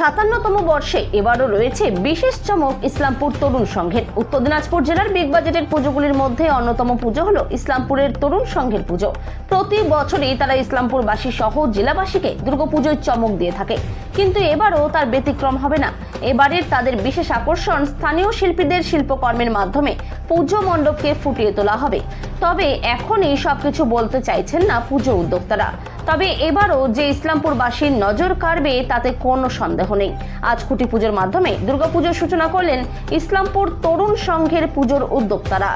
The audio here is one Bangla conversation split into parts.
সাতান্নতম বর্ষে এবারও রয়েছে বিশেষ চমক ইসলামপুর তরুণ সংঘের। উত্তর দিনাজপুর জেলার বিগ বাজেটের পুজোগুলির মধ্যে অন্যতম পুজো হলো ইসলামপুরের তরুণ সংঘের পুজো। প্রতি বছরই তারা ইসলামপুরবাসী সহ জেলাবাসীকে দুর্গাপুজোয় চমক দিয়ে থাকে। কিন্তু এবারও তার ব্যতিক্রম হবে না। এবারের তাদের বিশেষ আকর্ষণ স্থানীয় শিল্পীদের শিল্পকর্মের মাধ্যমে পুজো মণ্ডপকে ফুটিয়ে তোলা হবে। তবে এখনই সবকিছু বলতে চাইছেন না পুজো উদ্যোক্তারা। তবে এবারও যে ইসলামপুরবাসীর নজর কাড়বে তাতে কোনো সন্দেহ নেই। আজ খুঁটি পুজোর মাধ্যমে দুর্গাপুজোর সূচনা করলেন ইসলামপুর তরুণ সংঘের পুজোর উদ্যোক্তারা।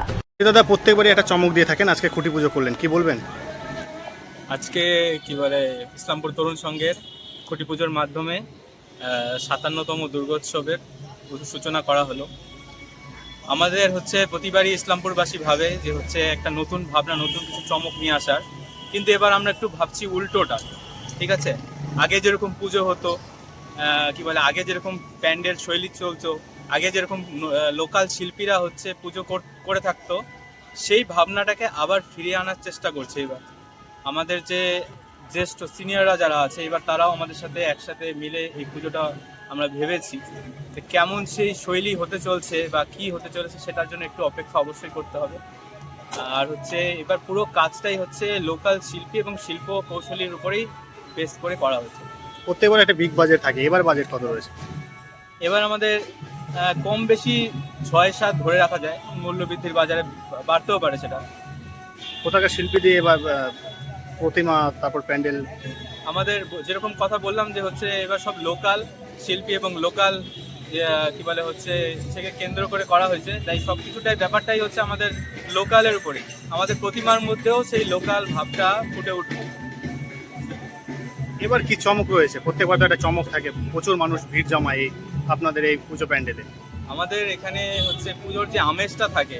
দাদা প্রত্যেকবারই একটা চমক দিয়ে থাকেন আজকে খুঁটি পুজো করলেন। কি বলবেন? আজকে কি বলে ইসলামপুর তরুণ সংঘের খুঁটি পুজোর মাধ্যমে সাতান্নতম দুর্গোৎসবের সূচনা করা হলো। আমাদের হচ্ছে প্রতিবারই ইসলামপুরবাসী ভাবে যে হচ্ছে একটা নতুন ভাবনা নতুন কিছু চমক নিয়ে আসার। কিন্তু এবার আমরা একটু ভাবছি উল্টোটা, ঠিক আছে? আগে যেরকম পুজো হতো কি বলে, আগে যেরকম প্যান্ডেল শৈলী চলতো, আগে যেরকম লোকাল শিল্পীরা হচ্ছে পুজো কর- থাকতো, সেই ভাবনাটাকে আবার ফিরিয়ে আনার চেষ্টা করছে এবার। আমাদের যে জ্যেষ্ঠ সিনিয়ররা যারা আছে, এবার তারাও আমাদের সাথে একসাথে মিলে এই পুজোটা আমরা ভেবেছি কেমন সেই শৈলী হতে চলছে বা কি হতে চলেছে সেটার জন্য একটু অপেক্ষা অবশ্যই করতে হবে। আর হচ্ছে এবার পুরো কাজটাই হচ্ছে লোকাল শিল্পী এবং শিল্প কৌশলীর উপরেই বেস করে করা হচ্ছে। প্রত্যেকবার একটা বিগ বাজেট থাকে এবার বাজেট কত রয়েছে? এবার আমাদের কম বেশি ছয় সাত ধরে রাখা যায় মূল্যবৃদ্ধির বাজারে বাড়তেও পারে সেটা। কোথাকার শিল্পী দিয়ে এবার প্রতিমা তারপর প্যান্ডেল? আমাদের যেরকম কথা বললাম যে হচ্ছে এবার সব লোকাল শিল্পী এবং লোকাল কি বলে হচ্ছে সেকে কেন্দ্র করে করা হয়েছে। তাই সব কিছুটাই ব্যাপারটাই হচ্ছে আমাদের লোকালের উপরে। আমাদের প্রতিমার মধ্যেও সেই লোকাল ভাবটা ফুটে উঠবে। এবার কি চমক রয়েছে? প্রত্যেকবার তো একটা চমক থাকে। প্রচুর মানুষ ভিড় জমায় এই আপনাদের এই পুজো প্যান্ডেলে। আমাদের এখানে হচ্ছে পুজোর যে আমেজটা থাকে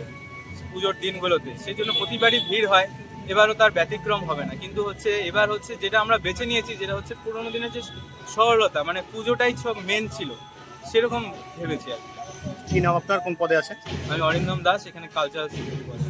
পুজোর দিনগুলোতে সেই জন্য প্রতিবারই ভিড় হয়। এবারও তার ব্যতিক্রম হবে না। কিন্তু হচ্ছে এবার হচ্ছে যেটা আমরা বেছে নিয়েছি যেটা হচ্ছে পুরোনো দিনের যে সরলতা মানে পুজোটাই সব মেন ছিল। সেরকম ভেবেছি আর কি। নাম আপনার? কোন পদে আছে আমি অরিন্দম দাস এখানে কালচারাল শিল্পী বলে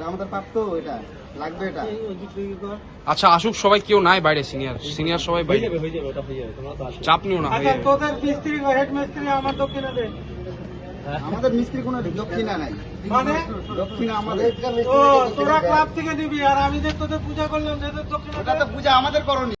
এটা আমাদের প্রাপ্ত এটা লাগবে এটা। আচ্ছা আসুক সবাই কেউ নাই বাইরে সিনিয়র সিনিয়র সবাই বাইরে। চাপ নিও না আচ্ছা তোদের মিস্ত্রি হেড মিস্ত্রি আমার দক্ষিণে দে। আমাদের মিস্ত্রি কোনো দক্ষিণা নাই। মানে? দক্ষিণা আমাদের। ও তোরা ক্লাব থেকে নিবি আর আমি যে তোদের পূজা করলাম যে তোদের দক্ষিণে ওটা তো পূজা আমাদের করণীয়।